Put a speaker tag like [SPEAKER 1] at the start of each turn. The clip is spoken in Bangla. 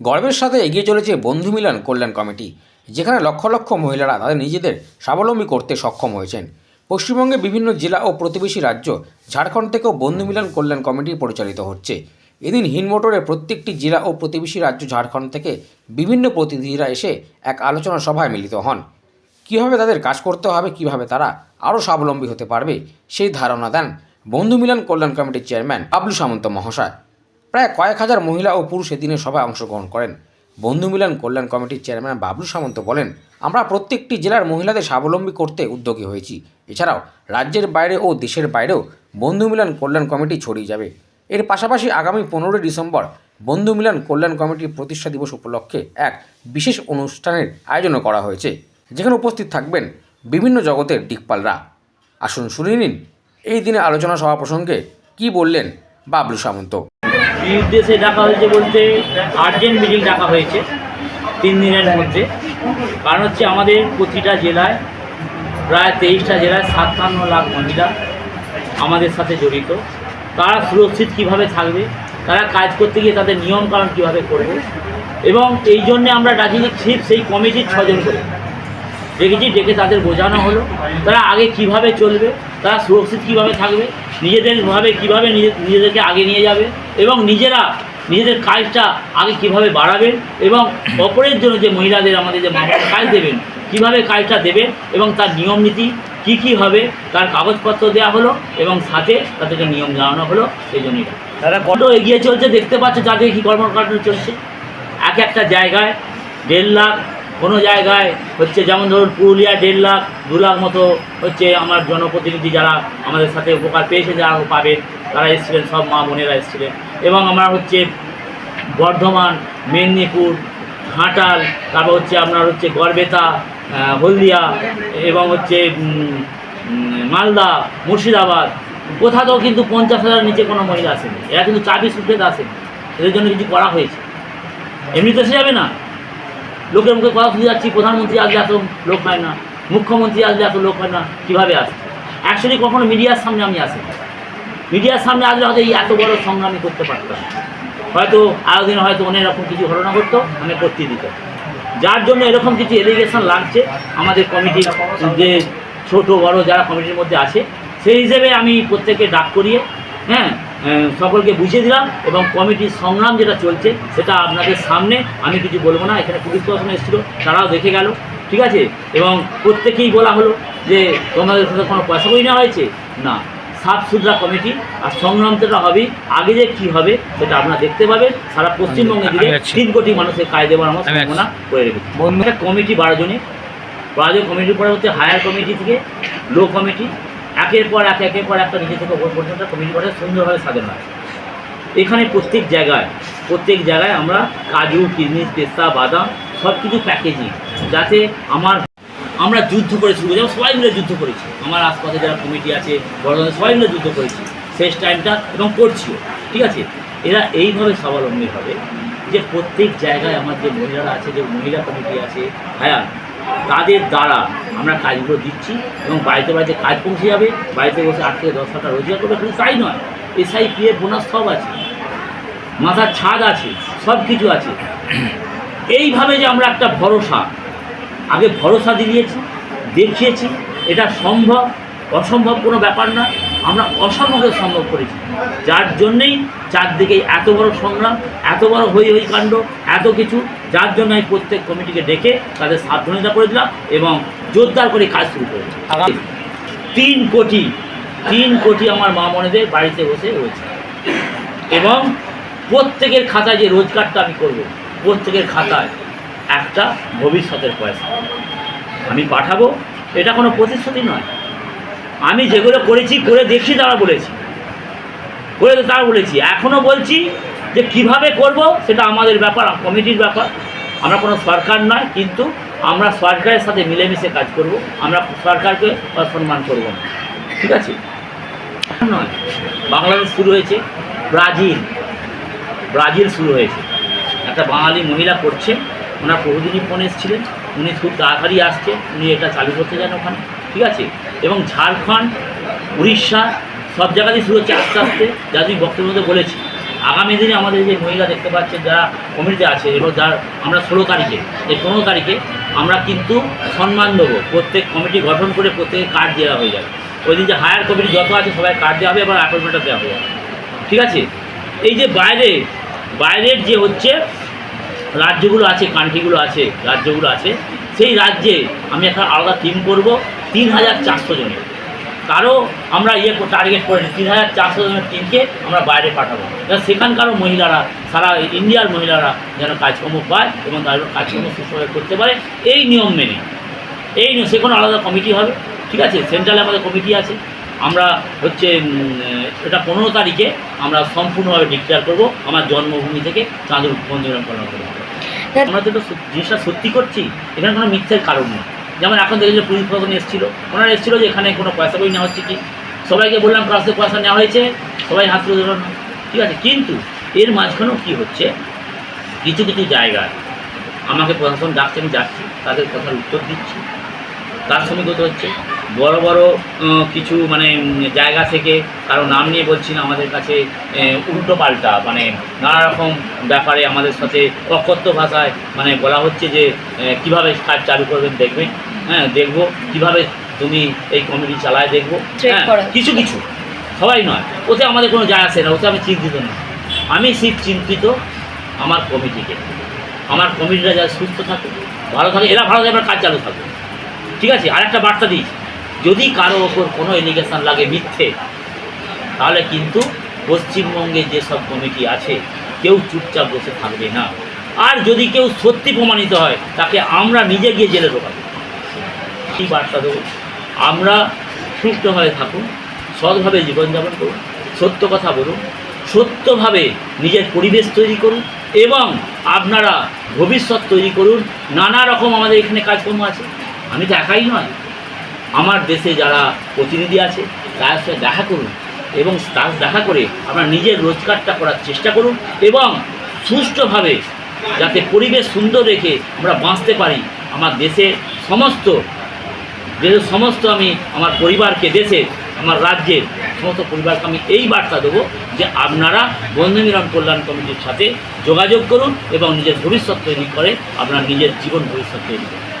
[SPEAKER 1] গর্বের সাথে এগিয়ে চলেছে বন্ধু মিলন কল্যাণ কমিটি, যেখানে লক্ষ লক্ষ মহিলারা তাদের নিজেদের স্বাবলম্বী করতে সক্ষম হয়েছেন। পশ্চিমবঙ্গে বিভিন্ন জেলা ও প্রতিবেশী রাজ্য ঝাড়খণ্ড থেকেও বন্ধু মিলন কল্যাণ কমিটি পরিচালিত হচ্ছে। এদিন হিনমোটরের প্রত্যেকটি জেলা ও প্রতিবেশী রাজ্য ঝাড়খণ্ড থেকে বিভিন্ন প্রতিনিধিরা এসে এক আলোচনা সভায় মিলিত হন। কীভাবে তাদের কাজ করতে হবে, কীভাবে তারা আরও স্বাবলম্বী হতে পারবে, সেই ধারণা দেন বন্ধু মিলন কল্যাণ কমিটির চেয়ারম্যান বাবলু সামন্ত মহাশয়। প্রায় কয়েক হাজার মহিলা ও পুরুষ এদিনের সভায় অংশগ্রহণ করেন। বন্ধু মিলন কল্যাণ কমিটির চেয়ারম্যান বাবলু সামন্ত বলেন, আমরা প্রত্যেকটি জেলার মহিলাদের স্বাবলম্বী করতে উদ্যোগী হয়েছি। এছাড়াও রাজ্যের বাইরে ও দেশের বাইরেও বন্ধু মিলন কল্যাণ কমিটি ছড়িয়ে যাবে। এর পাশাপাশি আগামী পনেরোই ডিসেম্বর বন্ধু মিলন কল্যাণ কমিটির প্রতিষ্ঠা দিবস উপলক্ষে এক বিশেষ অনুষ্ঠানের আয়োজনও করা হয়েছে। যেখানে উপস্থিত থাকবেন বিভিন্ন জগতের দিকপালরা। আসুন শুনে নিন, এই দিনে আলোচনা সভা প্রসঙ্গে কি বললেন বাবলু সামন্ত?
[SPEAKER 2] উদ্দেশ্যে ডাকা হয়েছে বলতে আর্জেন্ট মিটিং ডাকা হয়েছে তিন দিনের মধ্যে। কারণ হচ্ছে আমাদের প্রতিটা জেলায় প্রায় তেইশটা জেলায় সাতান্ন লাখ মহিলা আমাদের সাথে জড়িত। তারা সুরক্ষিত কীভাবে থাকবে? তারা কাজ করতে গিয়ে তাদের নিয়মকানুন কীভাবে করবে? এবং এই জন্যে আমরা ডাকিনি ঠিক সেই কমিটির ছজন করে। ডেকেছি ডেকে তাদের বোঝানো হলো। তারা আগে কীভাবে চলবে? তারা সুরক্ষিত কীভাবে থাকবে? নিজেদের ভাবে কীভাবে নিজে নিজেদেরকে আগে নিয়ে যাবে এবং নিজেরা নিজেদের কাজটা আগে কীভাবে বাড়াবেন এবং অপরের জন্য যে মহিলাদের আমাদের যে কাজ দেবেন কীভাবে কাজটা দেবেন এবং তার নিয়ম নীতি কী কী হবে তার কাগজপত্র দেওয়া হলো এবং সাথে তাদেরকে নিয়ম জানানো হলো সেই জন্যই। তারা কত এগিয়ে চলছে দেখতে পাচ্ছে যাদের কী কর্মকাণ্ড চলছে? এক একটা জায়গায় দেড় লাখ কোনো জায়গায় হচ্ছে যেমন ধরুন পুরুলিয়া দেড় লাখ, দু লাখ মতো হচ্ছে আমার জনপ্রতিনিধি যারা আমাদের সাথে উপকার পেয়েছে, যারা পাবেন, তারা এসেছিলেন, সব মা বোনেরা এসেছিলেন। এবং আমরা হচ্ছে বর্ধমান, মেদিনীপুর, ঘাটাল, তারপর হচ্ছে আপনার হচ্ছে গড়বেতা হলদিয়া এবং হচ্ছে মালদা, মুর্শিদাবাদ। কোথাও কিন্তু পঞ্চাশ হাজার নিচে কোনো মহিলা আসেনি। এরা কিন্তু চাবি সুখেদ আসেনি। এদের জন্য কিছু করা হয়েছে। এমনি তো এসে যাবে না। লোকের মুখে কথা শুনে যাচ্ছি, প্রধানমন্ত্রী আসলে এত লোক হয় না, মুখ্যমন্ত্রী আসলে এত লোক হয় না, কীভাবে আসে অ্যাকচুয়ালি কখনো মিডিয়ার সামনে আমি আসি মিডিয়ার সামনে আসলে হয়তো এই এত বড় সংগ্রামী করতে পারতাম। হয়তো আরও দিনে হয়তো অনেক রকম কিছু ঘটনা ঘটতো, আমি করতে দিত যার জন্য এরকম কিছু এলিগেশন লাগছে, আমাদের কমিটির যে ছোট বড় যারা কমিটির মধ্যে আছে, সেই হিসেবে আমি প্রত্যেককে ডাক করিয়ে হ্যাঁ সকলকে বুঝিয়ে দিলাম এবং কমিটির সংগ্রাম যেটা চলছে সেটা আপনাদের সামনে আমি কিছু বলব না এখানে পুলিশ প্রশাসন এসেছিল তারাও দেখে গেল ঠিক আছে? এবং প্রত্যেকেই বলা হলো যে তোমাদের সাথে কোনো পয়সা করি নেওয়া হয়েছে? না। সাফ সুতরা কমিটি আর সংগ্রাম সংগ্রামটা হবেই আগে যে কী হবে সেটা আপনারা দেখতে পাবেন সারা পশ্চিমবঙ্গে দিকে তিন কোটি মানুষের কাজ দেওয়ার আমার
[SPEAKER 3] আমি
[SPEAKER 2] সম্ভাবনা করে রেখেছি। একটা কমিটি বারো জন কমিটির পরে হচ্ছে হায়ার কমিটি থেকে লো কমিটি একের পর এক, একের পর একটা নিজে থেকে ওপর পর্যন্ত কমিটি করে সুন্দরভাবে সাজানো হয় এখানে প্রত্যেক জায়গায় প্রত্যেক জায়গায় আমরা কাজু কিশমিশ পেস্তা, বাদাম সব কিছু প্যাকেজিং যাতে আমার আমরা যুদ্ধ করে শুরু যেমন সবাই মিলে যুদ্ধ করেছি। আমার আশপাশে যারা কমিটি আছে বড়দের সবাই মিলে যুদ্ধ করেছি। শেষ টাইমটা এবং করছিও, ঠিক আছে? এরা এইভাবে স্বাবলম্বী হবে যে প্রত্যেক জায়গায় আমার যে মহিলারা আছে, যে মহিলা কমিটি আছে হ্যাঁ তাদের দ্বারা আমরা কাজগুলো দিচ্ছি এবং বাড়িতে বাড়িতে কাজ পৌঁছে যাবে। বাড়িতে বসে আট থেকে দশ টাকা রোজগার করবে। শুধু তাই নয় এসআই পিএফ বোনাস সব আছে। মাথার ছাদ আছে সব কিছু আছে। এইভাবে যে আমরা একটা ভরসা, আগে ভরসা দিয়েছি, দেখিয়েছি, এটা সম্ভব, অসম্ভব কোনো ব্যাপার না। আমরা অসম্ভবকে সম্ভব করেছি। যার জন্যেই চারদিকে এত বড় সংগ্রাম এত বড় হই হই কাণ্ড এত কিছু যার জন্য আমি প্রত্যেক কমিটিকে ডেকে তাদের সাবধানতা করে দিলাম এবং জোরদার করে কাজ শুরু করে। তিন কোটি তিন কোটি আমার মা মনেদের বাড়িতে বসে রয়েছে। এবং প্রত্যেকের খাতায় যে রোজগারটা আমি করব প্রত্যেকের খাতায় একটা ভবিষ্যতের পয়সা। আমি পাঠাবো এটা কোনো প্রতিশ্রুতি নয়। আমি যেগুলো করেছি, করে দেখছি, তারা বলেছি। করে তারা বলেছি। এখনও বলছি যে কীভাবে করব, সেটা আমাদের ব্যাপার, কমিটির ব্যাপার। আমরা কোনো সরকার নয়, কিন্তু আমরা সরকারের সাথে মিলেমিশে কাজ করব। আমরা সরকারকে অসম্মান করব না। ঠিক আছে? নয়। বাংলাদেশ শুরু হয়েছে। ব্রাজিল। ব্রাজিল শুরু হয়েছে। একটা বাঙালি মহিলা করছে। ওনার বহুদিনই ফোন এসেছিলেন। উনি খুব তাড়াতাড়ি আসছে। উনি এটা চালু করতে চান ওখানে। ঠিক আছে? এবং ঝাড়খণ্ড, উড়িষ্যা, সব জায়গাতেই শুরু হচ্ছে আস্তে আস্তে, যা তুমি বক্তব্যের মধ্যে বলেছি আগামী দিনে আমাদের যে মহিলা দেখতে পাচ্ছেন যারা কমিটিতে আছে এবং যার আমরা ষোলো তারিখে, এই পনেরো তারিখে আমরা কিন্তু সম্মান দেবো। প্রত্যেক কমিটি গঠন করে প্রত্যেকে কার্ড দেওয়া হয়ে যাবে। ওই দিন যে হায়ার কমিটি যত আছে, সবাই কার্ড দেওয়া হবে এবং অ্যাপয়েন্টমেন্টটা দেওয়া যাবে ঠিক আছে? এই যে বাইরে, বাইরের যে হচ্ছে রাজ্যগুলো আছে কান্ট্রিগুলো আছে, রাজ্যগুলো আছে, সেই রাজ্যে আমি একটা আলাদা টিম করব। তিন হাজার চারশো জনের। কারও আমরা ইয়ে টার্গেট করে নিই তিন হাজার চারশো জনের টিমকে আমরা বাইরে পাঠাবো। সেখানকারও মহিলারা, সারা ইন্ডিয়ার মহিলারা যেন কাজকর্ম পায় এবং তাদের কাজকর্ম সুস্থভাবে করতে পারে, এই নিয়ম মেনে। এই সে কোনো আলাদা কমিটি হবে, ঠিক আছে? সেন্ট্রালে আমাদের কমিটি আছে। আমরা হচ্ছে এটা পনেরো তারিখে আমরা সম্পূর্ণভাবে ডিক্লেয়ার করব, আমার জন্মভূমি থেকে চাঁদুর বন্ধুরা পালন করব আমরা তো জিনিসটা সত্যি করছি, এখানে কোনো মিথ্যের কারণ নেই। যেমন এখন দেখি যে পুলিশ প্রশাসন এসেছিল। ওনারা এসেছিল যে এখানে কোনো পয়সা বই নেওয়া হচ্ছে কি? সবাইকে বললাম কাছ পয়সা নেওয়া হয়েছে? সবাই হাত তুলে ধরো ঠিক আছে, কিন্তু এর মাঝখানেও কী হচ্ছে? কিছু কিছু জায়গায় আমাকে প্রশাসন ডাকছে, আমি যাচ্ছি, তাদের কথার উত্তর দিচ্ছি। তার সঙ্গে কত হচ্ছে? বড় বড় কিছু মানে জায়গা থেকে কারও নাম নিয়ে বলছি না, আমাদের কাছে উল্টো পাল্টা মানে নানা রকম ব্যাপারে আমাদের সাথে অকথ্য ভাষায় মানে বলা হচ্ছে যে কীভাবে কাজ চালু করবেন দেখবেন। হ্যাঁ দেখব কীভাবে তুমি এই কমিটি চালায় দেখব। হ্যাঁ কিছু কিছু। সবাই নয়। ওতে আমাদের কোনো যায় আসে না ওতে আমি চিন্তিত না আমি শিব চিন্তিত আমার কমিটিকে আমার কমিটিটা যারা সুস্থ থাকে ভালো থাকে এরা ভালো থাকে কাজ চালু থাকবে। ঠিক আছে? আর একটা বার্তা দিই। যদি কারও ওপর কোনো এলিগেশন লাগে মিথ্যে তাহলে কিন্তু পশ্চিমবঙ্গে যেসব কমিটি আছে কেউ চুপচাপ বসে থাকবে না। আর যদি কেউ সত্যি প্রমাণিত হয় তাকে আমরা নিজে গিয়ে জেলে ঢোকাবো। কী বার্তা দেবো। আমরা সুস্থভাবে থাকুন, সৎভাবে জীবনযাপন করুন, সত্য কথা বলুন, সত্যভাবে নিজের পরিবেশ তৈরি করুন এবং আপনারা ভবিষ্যৎ তৈরি করুন। নানা রকম আমাদের এখানে কাজকর্ম আছে। আমি তো একাই নয়। আমার দেশে যারা প্রতিনিধি আছে তার সাথে দেখা করুন এবং তার দেখা করে আপনার নিজের রোজগারটা করার চেষ্টা করুন এবং সুষ্ঠুভাবে যাতে পরিবেশ সুন্দর রেখে আমরা বাঁচতে পারি। আমার দেশে সমস্ত দেশের সমস্ত আমি আমার পরিবারকে দেশের আমার রাজ্যের সমস্ত পরিবারকে আমি এই বার্তা দেবো যে আপনারা বন্ধু মিলন কল্যাণ কমিটির সাথে যোগাযোগ করুন এবং নিজের ভবিষ্যৎ তৈরি করে আপনার নিজের জীবন ভবিষ্যৎ তৈরি করুন।